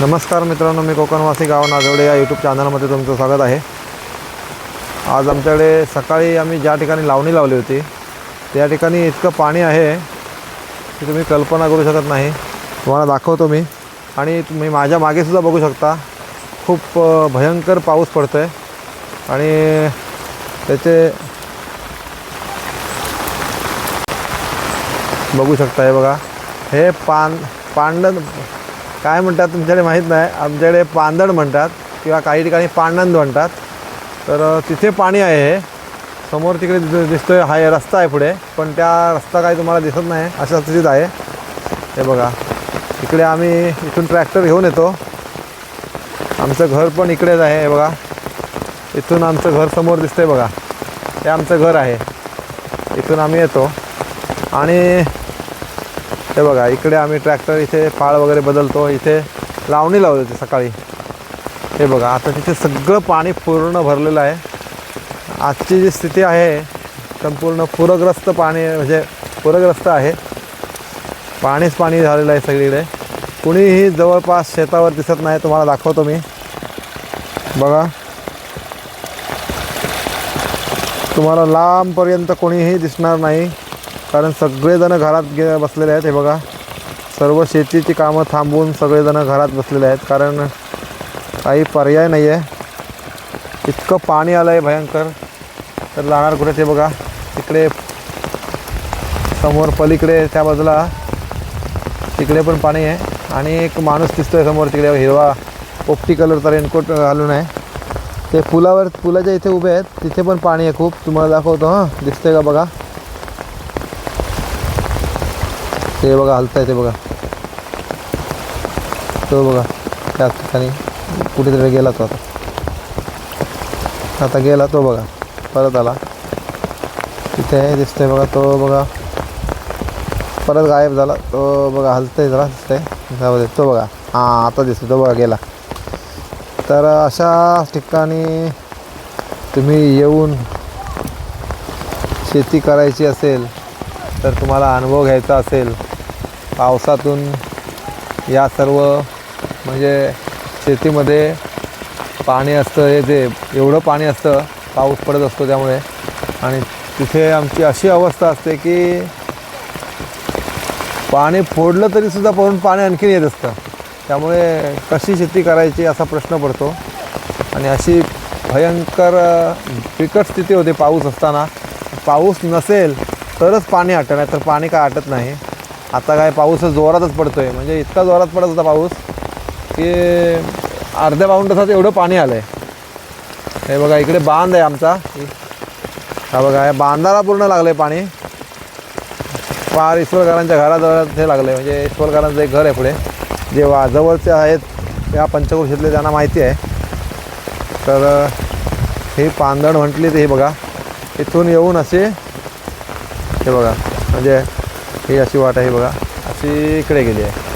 नमस्कार मित्रांनो मी कोकणवासी गाव नाजवडे या यूट्यूब चॅनलमध्ये तुमचं स्वागत आहे. आज आमच्याकडे सकाळी आम्ही ज्या ठिकाणी लावणी लावली होती त्या ठिकाणी इतकं पाणी आहे की तुम्ही कल्पना करू शकत नाही. तुम्हाला दाखवतो मी. आणि तुम्ही माझ्या मागेसुद्धा बघू शकता खूप भयंकर पाऊस पडतो आहे आणि त्याचे बघू शकता हे बघा. हे पान पांडन काय म्हणतात तुमच्याकडे माहीत नाही. आमच्याकडे पांदण म्हणतात किंवा काही ठिकाणी पांडण म्हणतात. तर तिथे पाणी आहे हे. समोर तिकडे दिसतोय हा रस्ता आहे पुढे. पण त्या रस्ता काही तुम्हाला दिसत नाही. अशा स्थितीत आहे. हे बघा. इकडे आम्ही इथून ट्रॅक्टर घेऊन येतो. आमचं घर पण इकडेच आहे हे बघा. इथून आमचं घर समोर दिसतंय बघा. हे आमचं घर आहे. इथून आम्ही येतो. आणि हे बघा इकडे आम्ही ट्रॅक्टर इथे पाळ वगैरे बदलतो. इथे लावणी लावली होती सकाळी. हे बघा आता तिथे सगळं पाणी पूर्ण भरलेलं आहे. आजची जी स्थिती आहे संपूर्ण पूरग्रस्त पाणी म्हणजे पूरग्रस्त आहे. पाणीच पाणी झालेलं आहे सगळीकडे. कुणीही जवळपास शेतावर दिसत नाही तुम्हाला दाखवतो मी. बघा. तुम्हाला लांबपर्यंत कोणीही दिसणार नाही. कारण सगळेजण घरात गे बसलेले आहेत हे बघा. सर्व शेतीची कामं थांबवून सगळेजण घरात बसलेले आहेत कारण काही पर्याय नाही आहे इतकं पाणी आलं आहे भयंकर. तर जाणार कुठे ते बघा. तिकडे समोर पलीकडे त्या बाजूला. तिकडे पण पाणी आहे. आणि एक माणूस दिसतोय समोर तिकडे हिरवा पोपटी कलरचा रेनकोट घालून आहे. ते पुलावर पुलाच्या इथे उभे आहेत. तिथे पण पाणी आहे खूप. तुम्हाला दाखवतो हां. दिसतंय का बघा? ते बघा हलतंय ते बघा. तो बघा त्याच ठिकाणी कुठेतरी गेला तो आता. आता गेला तो बघा परत आला. तिथे दिसतंय बघा तो बघा. परत गायब झाला तो बघा हलतंय जरा दिसतंय. तो बघा. हां आता दिसतो तो बघा गेला. तर अशा ठिकाणी तुम्ही येऊन शेती करायची असेल तर तुम्हाला अनुभव घ्यायचा असेल पावसातून या सर्व म्हणजे शेतीमध्ये पाणी असतं हे ते एवढं पाणी असतं पाऊस पडत असतो त्यामुळे. आणि तिथे आमची अशी अवस्था असते की पाणी फोडलं तरीसुद्धा पडून पाणी आणखीन येत असतं. त्यामुळे कशी शेती करायची असा प्रश्न पडतो. आणि अशी भयंकर बिकट स्थिती होते पाऊस असताना. पाऊस नसेल तरच पाणी आटत नाही तर पाणी काय आटत नाही. आता काय पाऊस जोरातच पडतो आहे म्हणजे इतका जोरात पडत होता पाऊस की अर्ध्या पाऊन तासात एवढं पाणी आलं आहे हे बघा इकडे बांध आहे आमचा. हा बघा या बांधाला पूर्ण लागलं आहे पाणी. पार ईश्वरकरांच्या घराजवळ हे लागलं आहे म्हणजे ईश्वरकरांचं एक घर आहे पुढे जे वा जवळचे आहेत या पंचक्रोशीतले त्यांना माहिती आहे. तर हे ही पांदण म्हटली ते हे बघा. इथून येऊन असे हे बघा म्हणजे ही अशी वाट आहे बघा. अशी इकडे गेली आहे.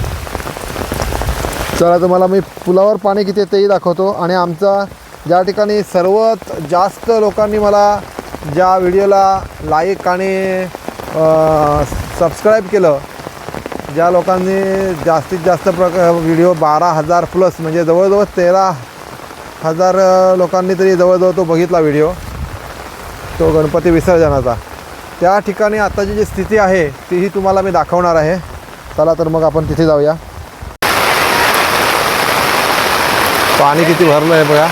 चला तुम्हाला मी पुलावर पाणी किती तेही दाखवतो. आणि आमचा ज्या ठिकाणी सर्वात जास्त लोकांनी मला ज्या व्हिडिओला लाईक आणि सबस्क्राईब केलं ज्या लोकांनी जास्तीत जास्त प्रक व्हिडिओ बारा हजार प्लस म्हणजे जवळजवळ तेरा हजार लोकांनी तरी जवळजवळ तो बघितला व्हिडिओ. तो गणपती विसर्जनाचा. त्या ठिकाणी आताची जी स्थिती आहे तीही तुम्हाला मी दाखवणार आहे. चला तर मग आपण तिथे जाऊया. पाणी किती भरलं आहे बघा.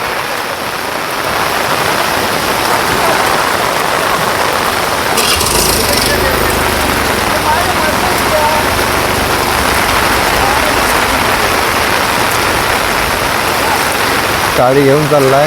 गाडी घेऊन चाललाय.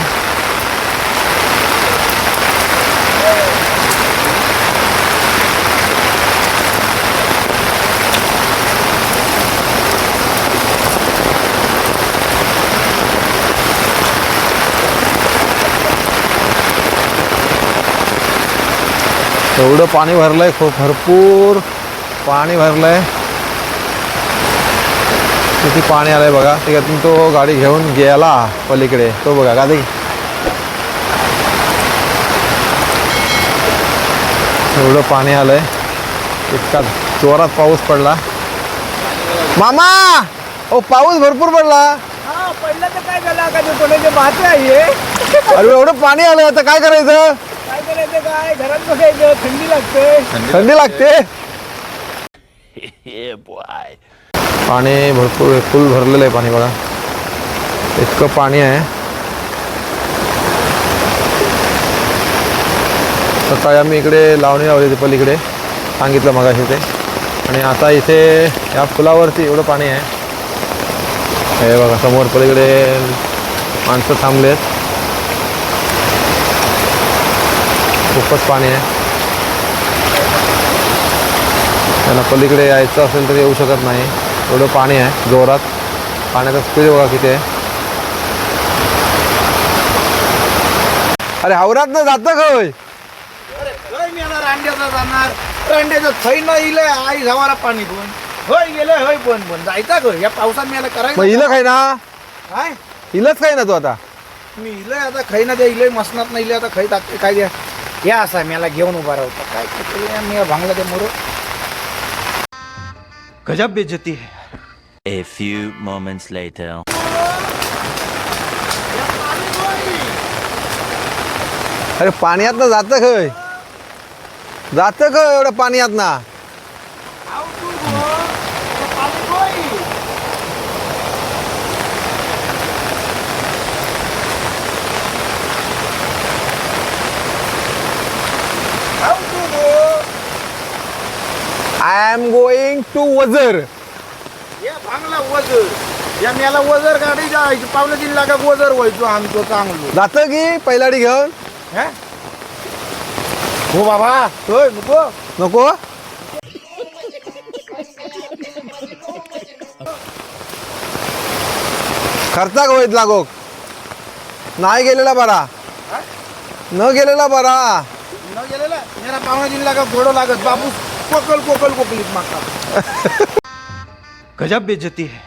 एवढं पाणी भरलंय खूप भरपूर पाणी भरलंय. किती पाणी आलंय बघा. त्याच्यातून तो गाडी घेऊन गेला पलीकडे. तो बघा गाडी एवढं पाणी आलंय. इतका जोरात पाऊस पडला. मामा! ओ पाऊस भरपूर पडला. पहिलं तर काय झालं? का आहे अरे एवढं पाणी आलं आता काय करायचं? करायचं काय घरात बसायचं थंडी लागते. थंडी लागते. पाणी भरपूर फुल भरलेलं आहे पाणी बघा. इतकं पाणी आहे. सकाळी आम्ही इकडे लावणी लावली होती पलीकडे. सांगितलं मगाशी ते. आणि आता इथे या पुलावरती एवढं पाणी आहे. हे बघा समोर पलीकडे माणसं थांबलेत. खूपच पाणी आहे. त्यांना पलीकडे यायचं असेल तर येऊ शकत नाही. एवढं पाणी आहे जोरात. पाण्याचा स्पीड बघा किती आहे. अरे हावरात ना जातं का होय? मी आता रांड्याचा जाणार. रांड्याचं थै न इलंय आई जावाला पाणी पण. होय गेलंय होय पण पण. जायचा ग या पावसात मी आता मग करायचं इलं खाय ना काय? इलंच खाय ना तू आता? मी इलंय आता खै ना द्या इलंय मसनात नाही इलंय आता खै टाकते काय द्या या असा मला घेऊन उभा राहतो काय मी भांगला ते मोर. गजब बेजती है. A few moments later. अरे पाण्यात ना जातं खय जातं का एवढं पाण्यात ना. आय एम गोईंग टू वजर या भांगला वजर या मेला वजर गाडी जायची. पावलं जिल्हा का वजर व्हायचो आमचो चांगलो. जातं की पहिलाडी घेऊन? हे? हो बाबा. होय नको. नको? खर्चाक होईत लागो नाही गेलेला बरा. न गेलेला बरा. न गेलेला? मेरा पाहुणा जिल्हा का घोडो लागत बाबू कोकल कोकल कोकलीत मागता गजब बेजती है.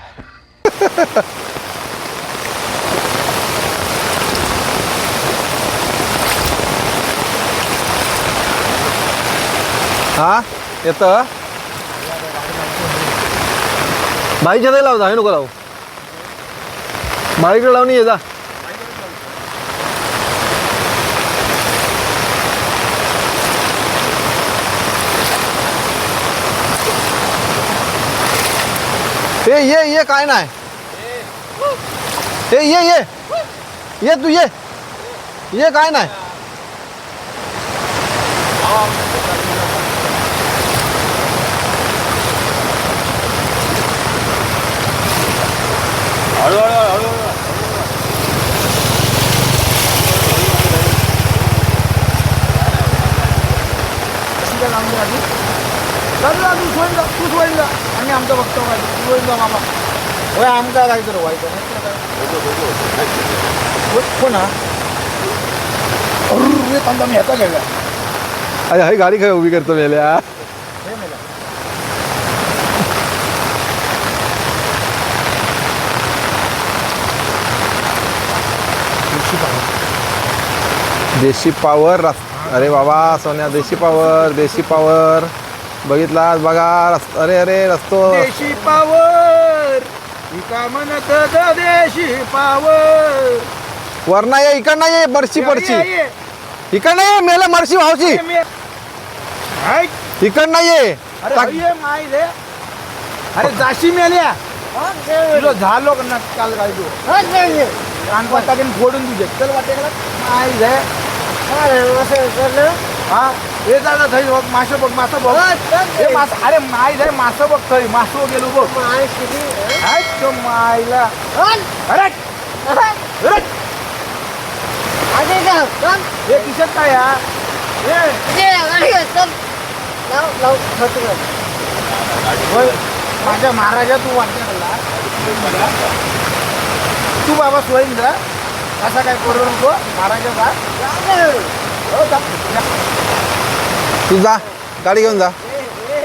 हा येतं? बाईच्या नाही लावता हे नको लावू. बाईकडे लावून ये जा. ए ये ये काय नाही ए ये ये. ये तू ये. ये काय नाही सीधा लावून दे आधी? चालू जा तू सोडून जा आम्ही आमचं बघतो तू जा मामा. होय आमचा काय तर व्हायचं नाही कोण हा? अरे थांबा मी ह्याचा गेला अरे गाडी काय उभी करतो मेल्या हे. मेला. देशी पावर रस अरे बाबा सोन्या देशी पावर देशी पावर. बघितलास बघा रस अरे अरे रस्तो. देशी पावर. का म्हणत ग देशी पावर. वरना ये इकडनं ये मरशी पडशी इकडनं ये मेला मरशी भावची इकडनं ये अरे टाक- ये माय रे अरे जाशी मेल्या. तुझं झालो का ना काल काय तू? कानपा टाकेन फोडून तुझे. चल वाटे माय रे हा? हे जागा थंय बघ मासे बघ मासं बघ. हे मास अरे माय रे मासं बघ थंय मासं गेलो बघ. हाय तो मायला. अरे! अरे! हे किशत काय हा? हे. माझ्या महाराजा तू वाटला तू बाबा सोयींद्र असा काय करू नको महाराजा जा हो, जा. तू जा गाडी घेऊन जा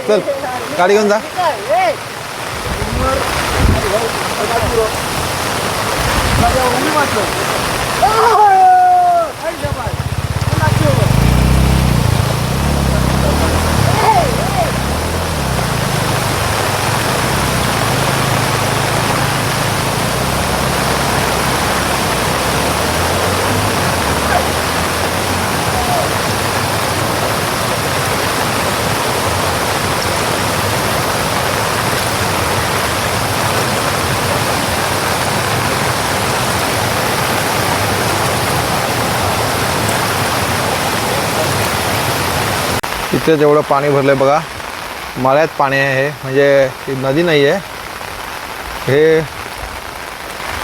चल गाडी घेऊन जा माझ्या इथे जेवढं पाणी भरलं आहे बघा मळ्यात पाणी आहे. हे म्हणजे ही नदी नाही आहे. हे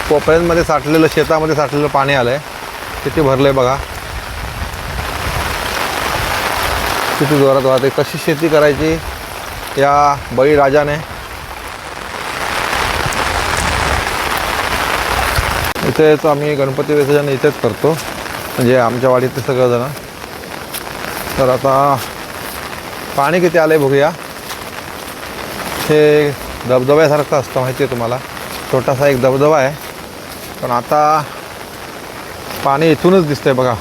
कोपऱ्यांमध्ये साठलेलं शेतामध्ये साठलेलं पाणी आलं आहे किती भरलं आहे बघा. किती जोरात वाहते कशी शेती करायची या बळीराजाने इथेच आम्ही गणपती विसर्जन इथेच करतो. म्हणजे आमच्या वाडीतले सगळेजण. तर आता पाणी किती आलं आहे बघूया. हे धबधब्यासारखं असतं माहिती आहे तुम्हाला. छोटासा एक धबधबा आहे. पण आता पाणी इथूनच दिसतंय बघा.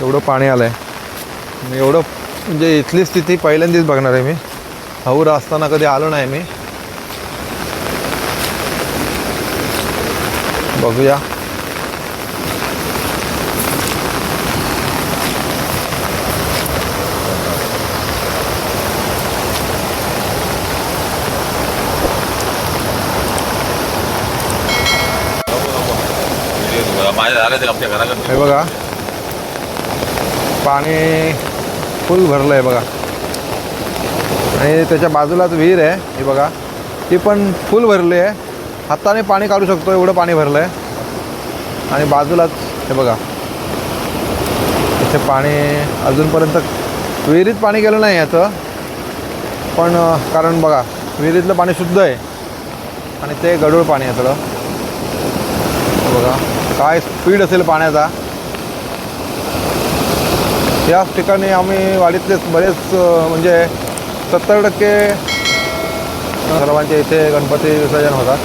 एवढं पाणी आलं आहे मी एवढं म्हणजे इथली स्थिती पहिल्यांदाच बघणार आहे मी. हौर असताना कधी आलो नाही मी. बघूया. माझ्या झालं ते आमच्या घराकडे हे बघा. पाणी फुल भरलं आहे बघा. आणि त्याच्या बाजूलाच विहीर आहे ही बघा. ती पण फुल भरली आहे. हाताने पाणी काढू शकतो एवढं पाणी भरलं आहे आणि बाजूलाच हे बघा. इथे पाणी अजूनपर्यंत विहिरीत पाणी गेलं नाही याचं. पण कारण बघा विहिरीतलं पाणी शुद्ध आहे. आणि ते गढूळ पाणी आहे थोडं बघा. काय स्पीड असेल पाण्याचा. याच ठिकाणी आम्ही वाडीतलेच बरेच म्हणजे सत्तर टक्के सर्वांच्या इथे गणपती विसर्जन होतात.